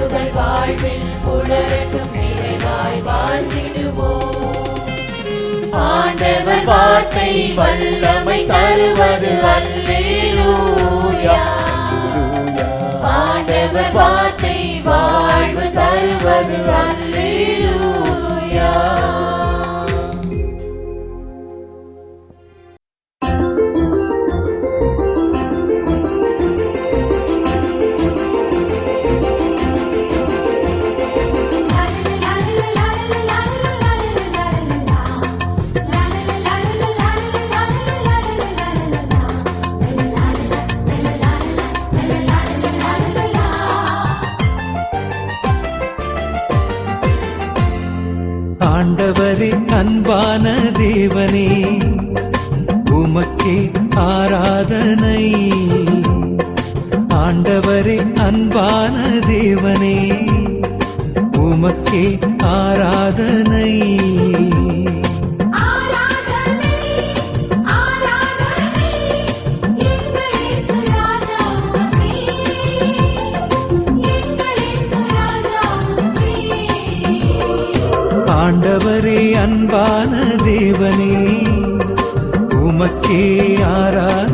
உணர்வுகள் வாழ்வில் புலரட்டும் நிறைவாய் வாழ்ந்திடுவோம். ஆண்டவர் வார்த்தை வல்லமை தருவது அல்லேலூயா. ஆண்டவர் வார்த்தை வாழ்வு தருவது அல்லேலூயா. அன்பான தேவனே உமக்கே ஆராதனை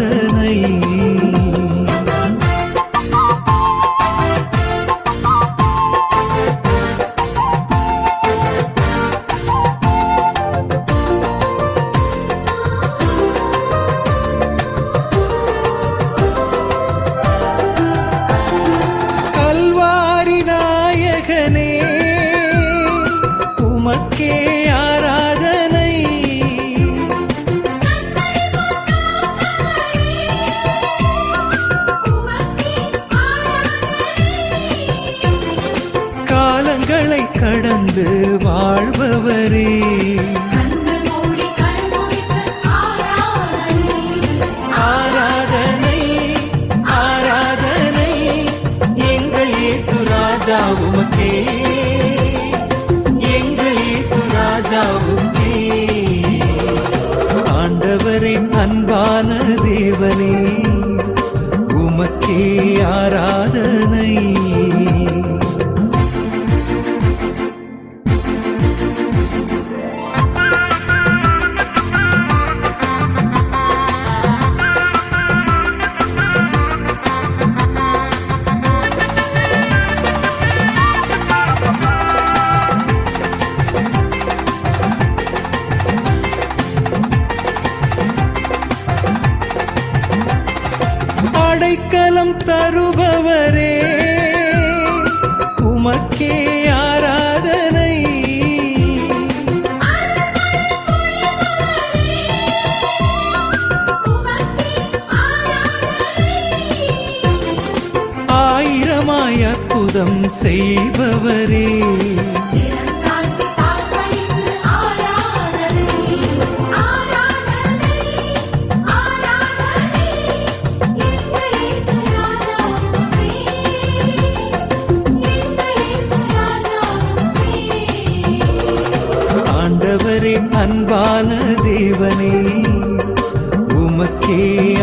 செய்பவரே. ஆண்டவரே அன்பான தேவனே உமக்கே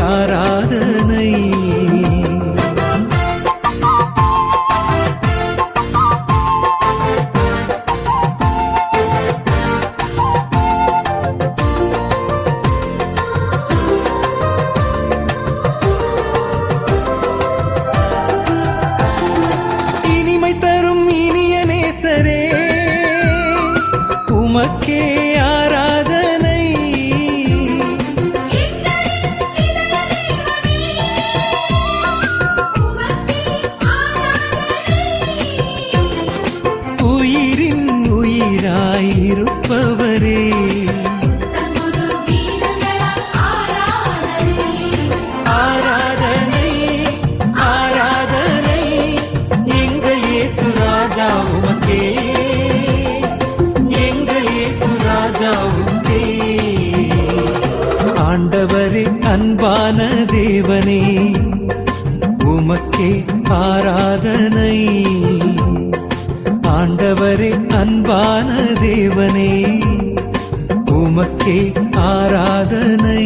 ஆரா உமக்கே ஆராதனை. ஆண்டவரே அன்பான தேவனே உமக்கே ஆராதனை.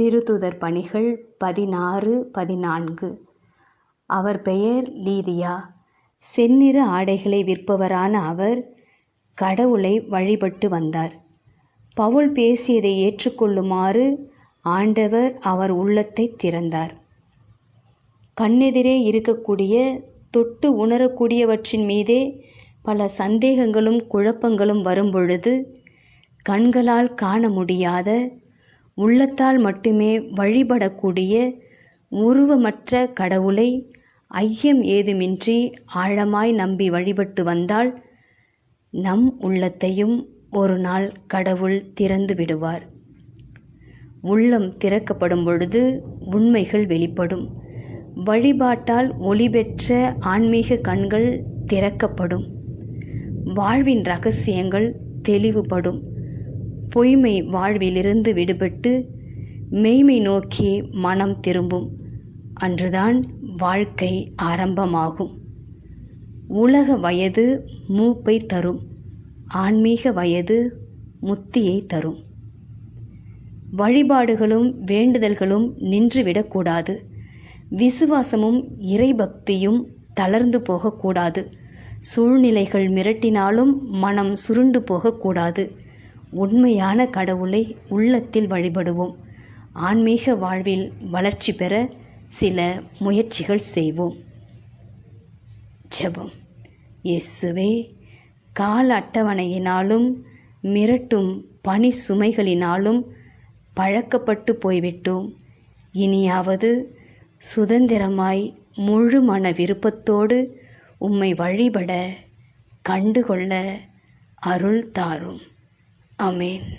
திருத்துதர் பணிகள் பதினாறு பதினான்கு. அவர் பெயர் லீதியா. செந்நிற ஆடைகளை விற்பவரான அவர் கடவுளை வழிபட்டு வந்தார். பவுல் பேசியதை ஏற்றுக்கொள்ளுமாறு ஆண்டவர் அவர் உள்ளத்தை திறந்தார். கண்ணெதிரே இருக்கக்கூடிய தொட்டு உணரக்கூடியவற்றின் மீதே பல சந்தேகங்களும் குழப்பங்களும் வரும்பொழுது கண்களால் காண முடியாத உள்ளத்தால் மட்டுமே வழிபடக்கூடிய உருவமற்ற கடவுளை ஐயம் ஏதுமின்றி ஆழமாய் நம்பி வழிபட்டு வந்தால் நம் உள்ளத்தையும் ஒரு நாள் கடவுள் திறந்து விடுவார். உள்ளம் திறக்கப்படும் பொழுது உண்மைகள் வெளிப்படும். வழிபாட்டால் ஒளி பெற்ற ஆன்மீக கண்கள் திறக்கப்படும். வாழ்வின் ரகசியங்கள் தெளிவுபடும். பொய்மை வாழ்விலிருந்து விடுபட்டு மெய்மை நோக்கி மனம் திரும்பும். அன்றுதான் வாழ்க்கை ஆரம்பமாகும். உலக வயது மூப்பை தரும். ஆன்மீக வயது முத்தியை தரும். வழிபாடுகளும் வேண்டுதல்களும் நின்றுவிடக்கூடாது விசுவாசமும் இறைபக்தியும் தளர்ந்து போகக்கூடாது சூழ்நிலைகள் மிரட்டினாலும் மனம் சுருண்டு போகக்கூடாது உண்மையான கடவுளை உள்ளத்தில் வழிபடுவோம். ஆன்மீக வாழ்வில் வளர்ச்சி பெற சில முயற்சிகள் செய்வோம். ஜெபம். இயேசுவே கால அட்டவணையினாலும் மிரட்டும் பணி சுமைகளினாலும் பழக்கப்பட்டு போய்விட்டோம். இனியாவது சுதந்திரமாய் முழு மன விருப்பத்தோடு உம்மை வழிபட கண்டுகொள்ள அருள் தாரும். Amen.